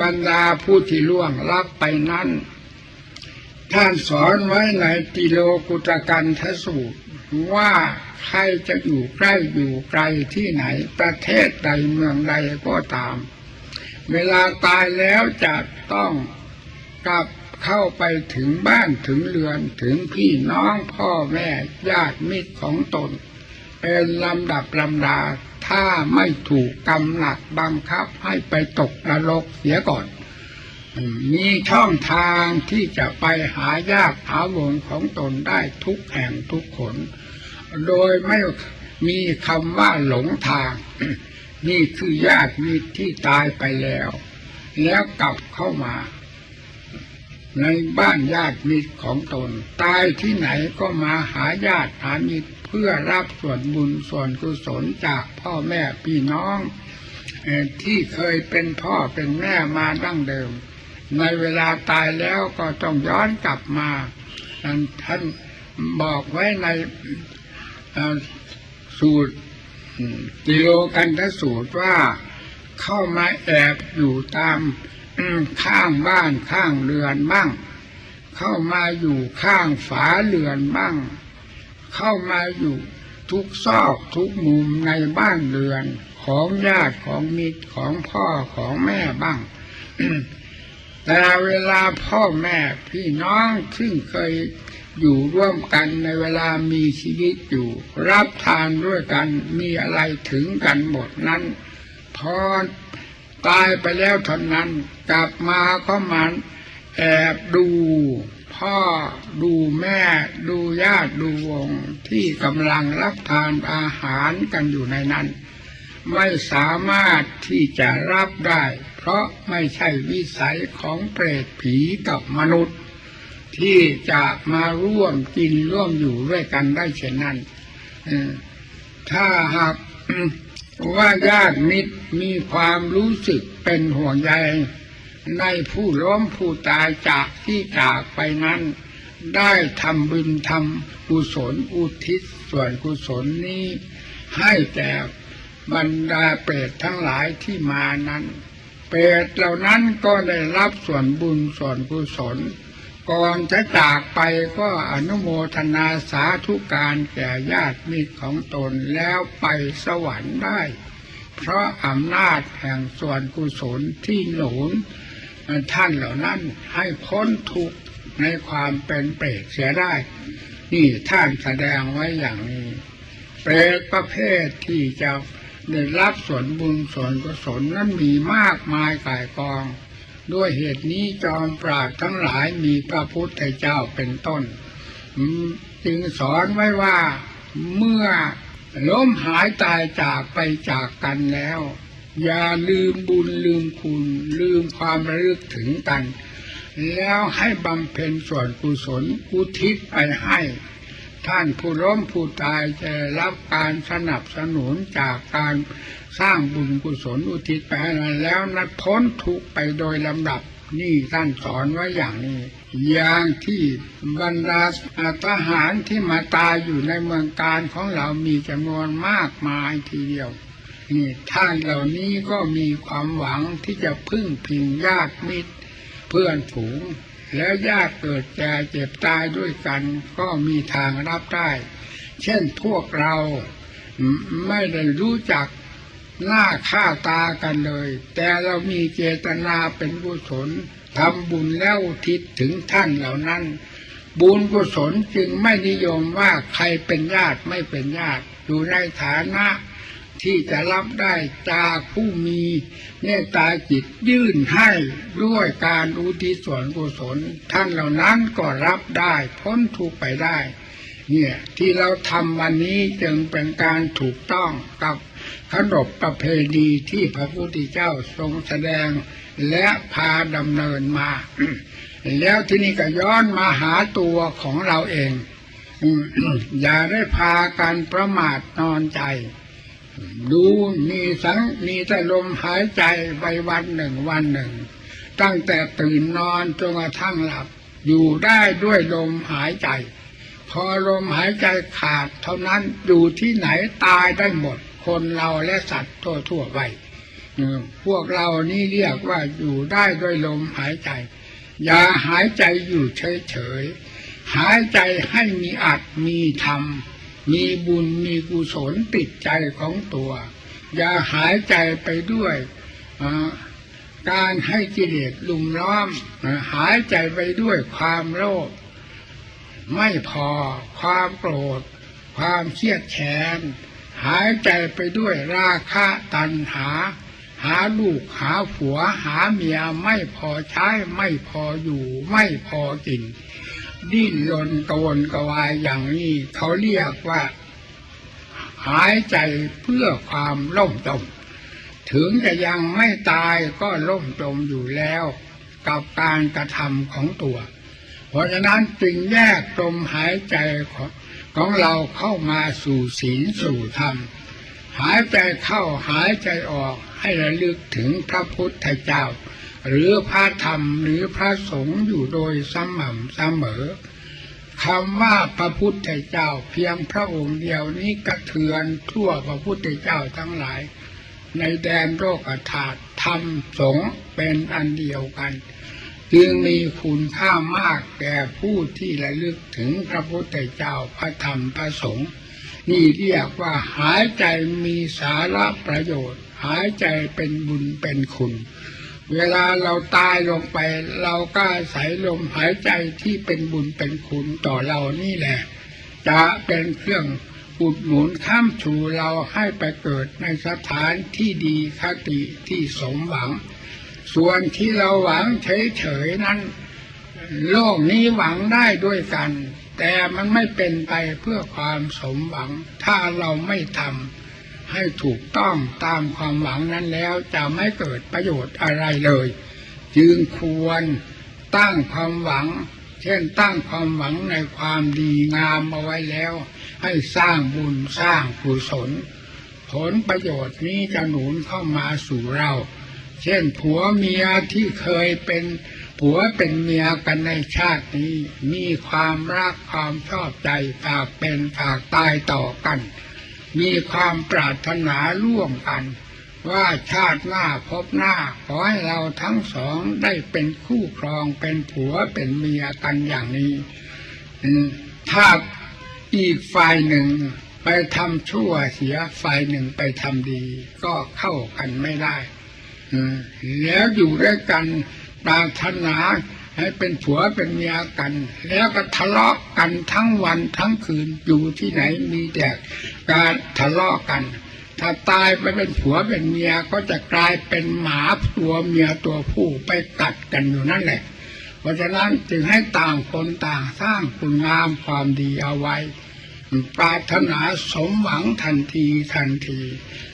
บรรดาผู้ที่ล่วงลับไปนั้น ท่านสอนไว้ในติโลกุตกันทสูตร ว่าใครจะอยู่ใกล้อยู่ไกลที่ไหนประเทศใดเมืองใดก็ตาม เวลาตายแล้วจะต้องกลับเข้าไปถึงบ้านถึงเรือนถึงพี่น้องพ่อแม่ญาติมิตรของตน เป็นลำดับลำดา ถ้าไม่ถูกกำหนักบังคับให้ไปตกนรกเสียก่อน มีช่องทางที่จะไปหายากหาวนของตนได้ทุกแห่งทุกขน โดยไม่มีคำว่าหลงทาง นี่คือญาติมิตรที่ตายไปแล้ว แล้วกลับเข้ามา ในบ้านญาติมิตรของตน ตายที่ไหนก็มาหาญาติหามิตร พื่อรับส่วนบุญส่วนกุศลจากพ่อแม่พี่น้อง ที่เคยเป็นพ่อเป็นแม่มาดั้งเดิม ในเวลาตายแล้วก็ต้องย้อนกลับมาท่านบอกไว้ในสูตรติโลกันทสูตรว่าเข้ามาแอบอยู่ตามข้างบ้านข้างเรือนบ้าง เข้ามาอยู่ข้างฝาเรือนบ้าง เข้ามาอยู่ทุกซอกทุกมุมในบ้านเรือนของญาติของมิตรของพ่อของแม่บ้าง แต่เวลาพ่อแม่พี่น้องซึ่งเคยอยู่ร่วมกันในเวลามีชีวิตอยู่ รับทานด้วยกันมีอะไรถึงกันหมดนั้น พอตายไปแล้วเท่านั้น กลับมาก็มันแอบดู พ่อดูแม่ดูญาติดูวงที่กำลังรับทานอาหารกันอยู่ในนั้น ไม่สามารถที่จะรับได้ เพราะไม่ใช่วิสัยของเปรตผีกับมนุษย์ ที่จะมาร่วมกินร่วมอยู่ด้วยกันได้เช่นนั้นถ้าหากว่าญาติมิตรมีความรู้สึกเป็นห่วงใย ในผู้ล้มผู้ตายจากที่จากไปนั้น ได้ทำบุญทำกุศลอุทิศส่วนกุศลนี้ ให้แก่บรรดาเปรตทั้งหลายที่มานั้น เปรตเหล่านั้นก็ได้รับส่วนบุญส่วนกุศลก่อนจะจากไปก็อนุโมทนาสาธุการแก่ญาติมิตรของตนแล้วไปสวรรค์ได้ เพราะอำนาจแห่งส่วนกุศลที่หนุน ท่านเหล่านั้นให้พ้นทุกข์ในความเป็นเปรตเสียได้ นี่ท่านแสดงไว้อย่างนี้เปรตประเภทที่จะได้รับส่วนบุญส่วนกุศลนั้นมีมากมายกายกอง ด้วยเหตุนี้จอมปราดทั้งหลายมีพระพุทธเจ้าเป็นต้นจึงสอนไว้ว่าเมื่อล้มหายตายจากไปจากกันแล้ว อย่าลืมบุญลืมคุณลืมความระลึกถึงกัน แล้วให้บำเพ็ญส่วนกุศลอุทิศไปให้ ท่านผู้ล้มผู้ตายจะรับการสนับสนุนจากการสร้างบุญกุศลอุทิศไปให้แล้วนัดพ้นทุกไปโดยลำดับนี่ท่านสอนไว้อย่างนี้ อย่างที่บรรดาทหารที่มาตายอยู่ในเมืองการของเรามีจำนวนมากมายทีเดียว นี่ท่านเหล่านี้ก็มีความหวังที่จะพึ่งพิงญาติมิตร เพื่อนฝูง แล้วญาติเกิดแก่เจ็บตายด้วยกัน ก็มีทางรับได้ เช่นพวกเราไม่ได้รู้จักหน้าค่าตากันเลย แต่เรามีเจตนาเป็นกุศลทำบุญแล้วทิศถึงท่านเหล่านั้น บุญกุศลจึงไม่นิยมว่าใครเป็นญาติไม่เป็นญาติ อยู่ในฐานะ ที่จะรับได้จากผู้มีเมตตาจิตยื่นให้ด้วยการอุทิศส่วนกุศลท่านเหล่านั้นก็รับได้พ้นทุกไปได้ เนี่ยที่เราทำวันนี้จึงเป็นการถูกต้องกับขนบประเพณีที่พระพุทธเจ้าทรงแสดงและพาดำเนินมา แล้วที่นี่ก็ย้อนมาหาตัวของเราเองอย่าได้พากันประมาทนอนใจ ดูมีสังมีแต่ลมหายใจไปวันหนึ่งวันหนึ่ง ตั้งแต่ตื่นนอนจนกระทั่งหลับ อยู่ได้ด้วยลมหายใจ พอลมหายใจขาด เท่านั้นอยู่ที่ไหนตายได้หมด คนเราและสัตว์ทั่วทั่วไปพวกเรานี่เรียกว่าอยู่ได้ด้วยลมหายใจ อย่าหายใจอยู่เฉยๆหายใจให้มีอัดมีธรรม มีบุญมีกุศลติดใจของตัว อย่าหายใจไปด้วยการให้กิเลสลุมล้อมหายใจไปด้วยความโลภไม่พอความโกรธ ความเครียดแค้นหายใจไปด้วยราคะตัณหา หาลูกหาผัวหาเมียไม่พอใช้ไม่พออยู่ไม่พอกิน ดิ้นรนกวนกวายอย่างนี้ เขาเรียกว่า หายใจเพื่อความล่มจม ถึงจะยังไม่ตายก็ล่มจมอยู่แล้ว กับการกระทำของตัว เพราะฉะนั้นจึงแยกลมหายใจของของเราเข้ามาสู่ศีลสู่ธรรม หายใจเข้าหายใจออกให้ระลึกถึงพระพุทธเจ้า หรือพระธรรมหรือพระสงฆ์อยู่โดยสม่ำเสมอคำว่าพระพุทธเจ้าเพียงพระองค์เดียวนี้กระเทือนทั่วพระพุทธเจ้าทั้งหลาย ในแดนโลกธาตุธรรมสงฆ์เป็นอันเดียวกัน จึงมีคุณค่ามากแก่ผู้ที่ระลึกถึงพระพุทธเจ้าพระธรรมพระสงฆ์นี่เรียกว่าหายใจมีสาระประโยชน์ หายใจเป็นบุญเป็นคุณ เวลาเราตายลงไป เราก็อาศัยลมหายใจที่เป็นบุญเป็นคุณต่อเรานี่แหละ จะเป็นเครื่องอุดหนุนข้ามชูเราให้ไปเกิดในสถานที่ดีคติที่สมหวัง ส่วนที่เราหวังเฉยๆนั้น โลกนี้หวังได้ด้วยกัน แต่มันไม่เป็นไปเพื่อความสมหวัง ถ้าเราไม่ทำ ให้ถูกต้องตามความหวังนั้นแล้วจะไม่เกิดประโยชน์อะไรเลย จึงควรตั้งความหวัง เช่นตั้งความหวังในความดีงามเอาไว้แล้ว ให้สร้างบุญสร้างกุศล ผลประโยชน์นี้จะหนุนเข้ามาสู่เรา เช่นผัวเมียที่เคยเป็นผัวเป็นเมียกันในชาตินี้ มีความรักความชอบใจฝากเป็นฝากตายต่อกัน มีความปรารถนาร่วมกัน ว่าชาติหน้าพบหน้า ขอให้เราทั้งสองได้เป็นคู่ครองเป็นผัวเป็นเมียกันอย่างนี้ ถ้าอีกฝ่ายหนึ่งไปทำชั่วเสียฝ่ายหนึ่งไปทำดี ก็เข้ากันไม่ได้แล้วอยู่ด้วยกันปรารถนา ให้เป็นผัวเป็นเมียกัน แล้วก็ทะเลาะกันทั้งวันทั้งคืนอยู่ที่ไหนมีแต่การทะเลาะกัน ถ้าตายไปเป็นผัวเป็นเมียก็จะกลายเป็นหมาตัวเมียตัวผู้ไปกัดกันอยู่นั่นแหละ เพราะฉะนั้นจึงให้ต่างคนต่างสร้างคุณงามความดีเอาไว้ปรารถนาสมหวังทันทีทันที